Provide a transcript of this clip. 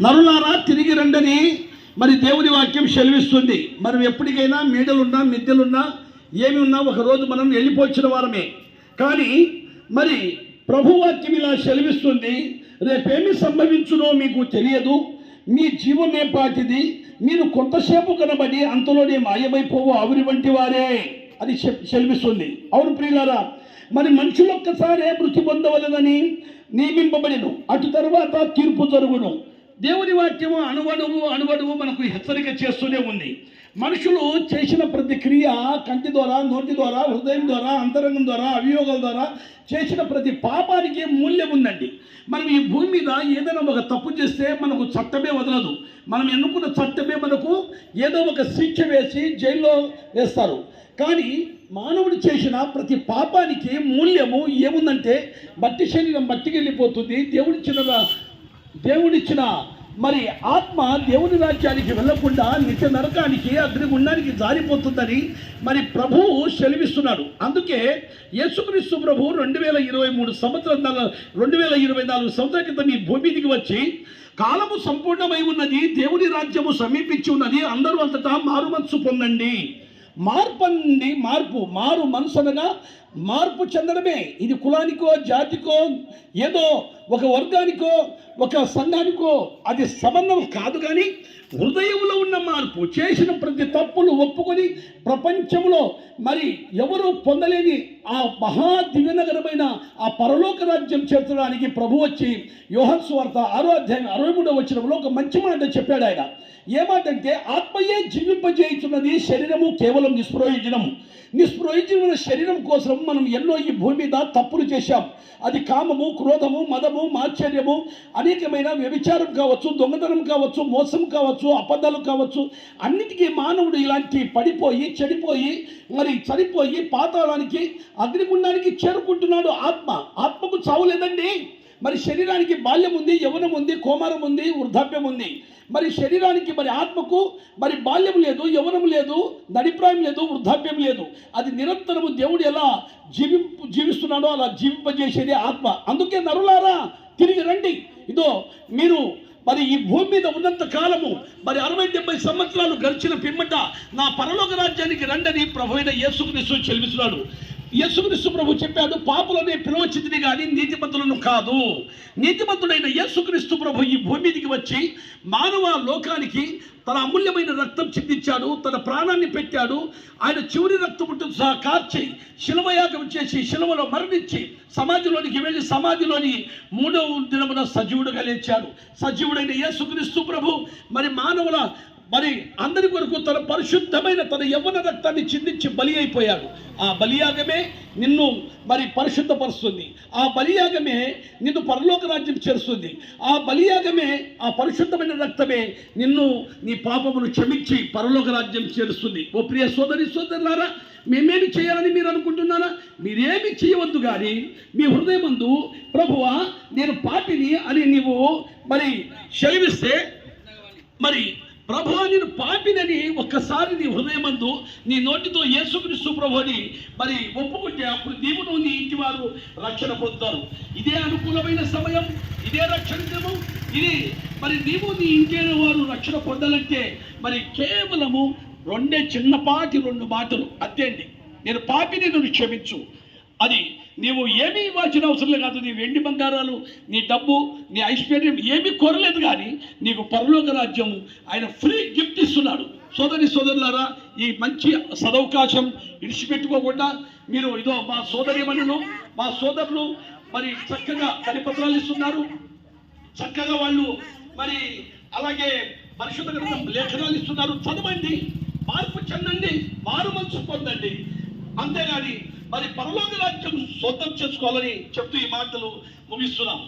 నరులారా తిరిగి రండని మరి దేవుని వాక్యం సెలవిస్తుంది. మనం ఎప్పటికైనా మీడలున్నా మిద్దెలున్నా ఏమి ఉన్నా ఒక రోజు మనం వెళ్ళిపోచిన వారమే. కానీ మరి ప్రభు వాక్యం ఇలా సెలవిస్తుంది రేపేమి సంభవించునో మీకు తెలియదు. మీ జీవమే పాటిది. మీరు కొంతసేపు కనబడి అంతలోనే మాయమైపోవు ఆవిరి వంటి వారే. అది చెప్- సెలవిస్తుంది. అవును ప్రియులారా మరి మనుషులు ఒక్కసారే మృతి పొందవలనని నియమింపబడిను. అటు తర్వాత తీర్పు జరుగును. దేవుని వాక్యము అణువణువు అణువణువు మనకు హెచ్చరిక చేస్తూనే ఉంది. మనుషులు చేసిన ప్రతి క్రియ కంటి ద్వారా నోటి ద్వారా హృదయం ద్వారా అంతరంగం ద్వారా అవియోగాల ద్వారా చేసిన ప్రతి పాపానికి మూల్యం ఉందండి. మనం ఈ భూమి మీద ఏదైనా ఒక తప్పు చేస్తే మనకు చట్టమే వదలదు. మనం ఎన్నుకున్న చట్టమే మనకు ఏదో ఒక శిక్ష వేసి జైల్లో వేస్తారు. కానీ మానవుడు చేసిన ప్రతి పాపానికి మూల్యము ఏముందంటే మట్టి శరీరం మట్టికి వెళ్ళిపోతుంది చిన్నగా దేవుడిచ్చిన మరి ఆత్మ దేవుని రాజ్యానికి వెళ్ళకుండా నిత్య నరకానికి అగ్నిగుండానికి జారిపోతుందని మరి ప్రభువు సెలవిస్తున్నాడు. అందుకే యేసుక్రీస్తు ప్రభు రెండు వేల ఇరవై మూడు సంవత్సరం రెండు వేల ఇరవై నాలుగు సంవత్సరాల క్రితం ఈ భూమి దిగి వచ్చి కాలము సంపూర్ణమై ఉన్నది దేవుని రాజ్యము సమీపించి ఉన్నది అందరూ అంతటా మారు మనసు పొందండి. మార్పు అండి మార్పు మారు మనసు అనగా మార్పు చెందడమే. ఇది కులానికో జాతికో ఏదో ఒక వర్గానికో ఒక సంఘానికో అది సంబంధం కాదు కానీ హృదయంలో ఉన్న మార్పు చేసిన ప్రతి తప్పులు ఒప్పుకొని ప్రపంచంలో మరి ఎవరు పొందలేని ఆ మహా దివ్యనగరమైన ఆ పరలోక రాజ్యం చేర్చడానికి ప్రభు వచ్చి యోహన్ స్వార్త ఆరో అధ్యాయం అరవై మూడో వచ్చినంలో ఒక మంచి మాట చెప్పాడు ఆయన. ఏమాటంటే ఆత్మయే జీవింపజేయుచున్నది శరీరము కేవలం నిస్ప్రయోజనం నిస్ప్రయోజనమైన శరీరం కోసం మనం ఎన్నో ఈ భూమి మీద తప్పులు చేశాం. అది కామము క్రోధము మదము మాశ్చర్యము అనేకమైన వ్యభిచారం కావచ్చు దొంగతనం కావచ్చు మోసం కావచ్చు అబద్ధాలు కావచ్చు అన్నిటికీ మానవుడు ఇలాంటి పడిపోయి చెడిపోయి మరి చనిపోయి పాతాళానికి అగ్నిగుండానికి చేరుకుంటున్నాడు ఆత్మ. ఆత్మకు చావు లేదండి. మరి శరీరానికి బాల్యం ఉంది యవనం ఉంది కోమారం ఉంది వృద్ధాప్యం ఉంది. మరి శరీరానికి మరి ఆత్మకు మరి బాల్యం లేదు యవనం లేదు నడిప్రాయం లేదు వృద్ధాప్యం లేదు. అది నిరంతరము దేవుడు ఎలా జీవింపు జీవిస్తున్నాడో అలా జీవింపజేసేది ఆత్మ. అందుకే నరులారా తిరిగి రండి. ఇదో మీరు మరి ఈ భూమి మీద ఉన్నంత కాలము మరి అరవై డెబ్బై సంవత్సరాలు గడిచిన పిమ్మట నా పరలోక రాజ్యానికి రండని ప్రభు అయిన యేసుక్రీస్తు చెల్లిస్తున్నాడు. యేసుక్రీస్తు ప్రభు చెప్పాడు పాపులనే పిలవచ్చింది కానీ నీతిమంతులను కాదు. నీతిమంతుడైన యేసుక్రీస్తు ప్రభు ఈ భూమి మీదకి వచ్చి మానవ లోకానికి తన అమూల్యమైన రక్తం చిందించాడు తన ప్రాణాన్ని పెట్టాడు. ఆయన చివరి రక్తముతో సహా కార్చి శిలవయాగం చేసి శిలవలో మరణించి సమాధిలోనికి వెళ్ళి సమాధిలోని మూడవ దినమున సజీవుడుగా లేచాడు. సజీవుడైన యేసుక్రీస్తు ప్రభు మరి మానవుల మరి అందరి కొరకు తన పరిశుద్ధమైన తన యవ్వన రక్తాన్ని చిందించి బలి అయిపోయాడు. ఆ బలియాగమే నిన్ను మరి పరిశుద్ధపరుస్తుంది. ఆ బలియాగమే నిన్ను పరలోక రాజ్యం చేరుస్తుంది. ఆ బలియాగమే ఆ పరిశుద్ధమైన రక్తమే నిన్ను నీ పాపమును క్షమించి పరలోక రాజ్యం చేరుస్తుంది. ఓ ప్రియ సోదరి సోదరులారా మేమేమి చేయాలని మీరు అనుకుంటున్నారా? మీరేమి చేయవద్దు కానీ మీ హృదయమందు ప్రభువా నేను పాపిని అని నీవు మరి శలివిస్తే మరి ప్రభు నేను పాపినని ఒక్కసారి నీ హృదయమందు నీ నోటితో యేసుక్రీస్తు ప్రభుని మరి ఒప్పుకుంటే అప్పుడు దేవుడు నీ ఇంటి వారు రక్షణ పొందుతారు. ఇదే అనుకూలమైన సమయం ఇదే రక్షణ దినము ఇది మరి నీవు నీ ఇంటి వారు రక్షణ పొందాలంటే మరి కేవలము రెండే చిన్నపాటి రెండు మాటలు. అంతేండి నేను పాపిని నువ్వు క్షమించు. అది నీవు ఏమీ ఇవ్వాల్సిన అవసరం కాదు నీ వెండి బంగారాలు నీ డబ్బు నీ ఐశ్వర్యం ఏమీ కోరలేదు కానీ నీకు పరలోక రాజ్యము ఆయన ఫ్రీ గిఫ్ట్ ఇస్తున్నారు. సోదరి సోదరులారా ఈ మంచి సదవకాశం విడిచిపెట్టుకోకుండా మీరు ఇదో మా సోదరి మా సోదరులు మరి చక్కగా కరిపత్రాలు ఇస్తున్నారు. చక్కగా వాళ్ళు మరి అలాగే పరిశుద్ధ లేఖనాలు ఇస్తున్నారు. చదవండి మార్పు చెందండి మారు మనసు పొందండి. అంతేగాని మరి పరలోక రాజ్యం సొంతం చేసుకోవాలని చెప్తూ ఈ మాటలు ముగిస్తున్నాం.